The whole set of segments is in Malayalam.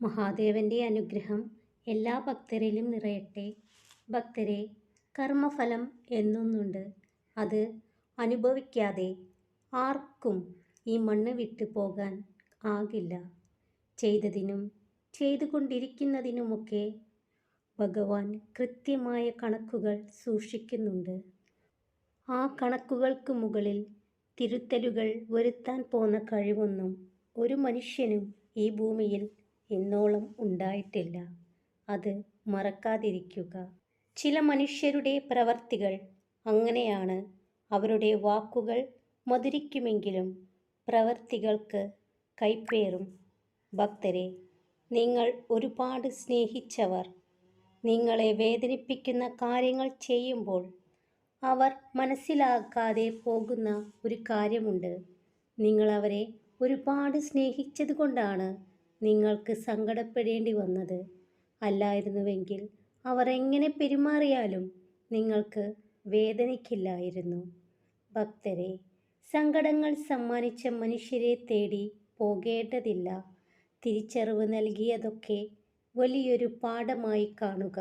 മഹാദേവന്റെ അനുഗ്രഹം എല്ലാ ഭക്തരിലും നിറയട്ടെ. ഭക്തരെ കർമ്മഫലം എന്നൊന്നുണ്ട്. അത് അനുഭവിക്കാതെ ആർക്കും ഈ മണ്ണ് വിട്ടു പോകാൻ ആകില്ല. ചെയ്തതിനും ചെയ്തുകൊണ്ടിരിക്കുന്നതിനുമൊക്കെ ഭഗവാൻ കൃത്യമായ കണക്കുകൾ സൂക്ഷിക്കുന്നുണ്ട്. ആ കണക്കുകൾക്ക് മുകളിൽ തിരുത്തലുകൾ വരുത്താൻ പോന്ന കഴിവൊന്നും ഒരു മനുഷ്യനും ഈ ഭൂമിയിൽ ഇന്നോളം ഉണ്ടായിട്ടില്ല. അത് മറക്കാതിരിക്കുക. ചില മനുഷ്യരുടെ പ്രവർത്തികൾ അങ്ങനെയാണ്. അവരുടെ വാക്കുകൾ മധുരിക്കുമെങ്കിലും പ്രവർത്തികൾക്ക് കൈപ്പേറും. ഭക്തരെ നിങ്ങൾ ഒരുപാട് സ്നേഹിച്ചവർ. നിങ്ങളെ വേദനിപ്പിക്കുന്ന കാര്യങ്ങൾ ചെയ്യുമ്പോൾ അവർ മനസ്സിലാക്കാതെ പോകുന്ന ഒരു കാര്യമുണ്ട്. നിങ്ങളവരെ ഒരുപാട് സ്നേഹിച്ചതുകൊണ്ടാണ് നിങ്ങൾക്ക് സങ്കടപ്പെടേണ്ടി വന്നത്? അല്ലായിരുന്നുവെങ്കിൽ അവർ എങ്ങനെ പെരുമാറിയാലും നിങ്ങൾക്ക് വേദനയ്ക്കില്ലായിരുന്നു. ഭക്തരെ സങ്കടങ്ങൾ സമ്മാനിച്ച മനുഷ്യരെ തേടി പോകേണ്ടതില്ല. തിരിച്ചറിവ് നൽകിയതൊക്കെ വലിയൊരു പാഠമായി കാണുക.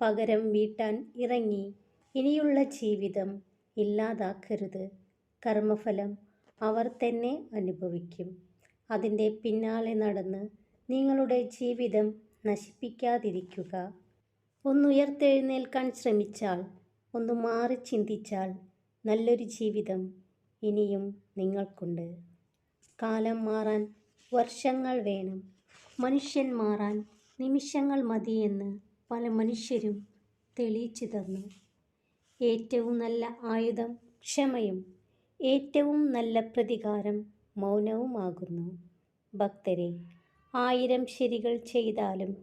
പകരം വീട്ടാൻ ഇറങ്ങി ഇനിയുള്ള ജീവിതം ഇല്ലാതാക്കരുത്. കർമ്മഫലം അവർ തന്നെ അനുഭവിക്കും. അതിന്റെ പിന്നാലെ നടന്ന് നിങ്ങളുടെ ജീവിതം നശിപ്പിക്കാതിരിക്കുക. ഒന്നുയർത്തെഴുന്നേൽക്കാൻ ശ്രമിച്ചാൽ ഒന്ന് മാറി ചിന്തിച്ചാൽ നല്ലൊരു ജീവിതം ഇനിയും നിങ്ങൾക്കുണ്ട്. കാലം മാറാൻ വർഷങ്ങൾ വേണം. മനുഷ്യൻ മാറാൻ നിമിഷങ്ങൾ മതിയെന്ന് പല മനുഷ്യരും തെളിയിച്ചു തന്നു. ഏറ്റവും നല്ല ആയുധം ക്ഷമയും ഏറ്റവും നല്ല പ്രതികാരം മൗനവുമാകുന്നു. ഭക്തരെ ആയിരം ശരികൾ ചെയ്താലും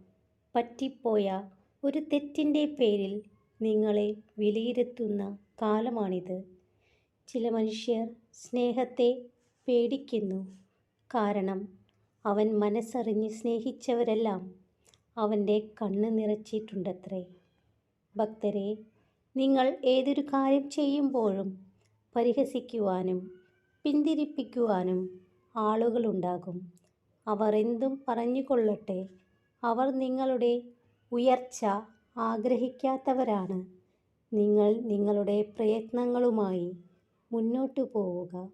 പറ്റിപ്പോയ ഒരു തെറ്റിന്റെ പേരിൽ നിങ്ങളെ വിലയിരുത്തുന്ന കാലമാണിത്. ചില മനുഷ്യർ സ്നേഹത്തെ പേടിക്കുന്നു. കാരണം അവൻ മനസ്സറിഞ്ഞ് സ്നേഹിച്ചവരെല്ലാം അവന്റെ കണ്ണ് നിറച്ചിട്ടുണ്ടത്രേ. ഭക്തരെ നിങ്ങൾ ഏതൊരു കാര്യം ചെയ്യുമ്പോഴും പരിഹസിക്കുവാനും പിന്തിരിപ്പിക്കുവാനും ആളുകളുണ്ടാകും. അവർ എന്തും പറഞ്ഞുകൊള്ളട്ടെ അവർ നിങ്ങളുടെ ഉയർച്ച ആഗ്രഹിക്കാത്തവരാണ്. നിങ്ങൾ നിങ്ങളുടെ പ്രയത്നങ്ങളുമായി മുന്നോട്ടു പോവുക.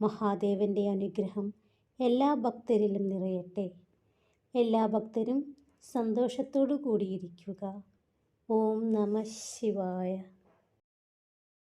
മഹാദേവന്റെ അനുഗ്രഹം എല്ലാ ഭക്തരിലും നിറയട്ടെ. എല്ലാ ഭക്തരും സന്തോഷത്തോടു കൂടിയിരിക്കുക. ഓം നമ ശിവായ.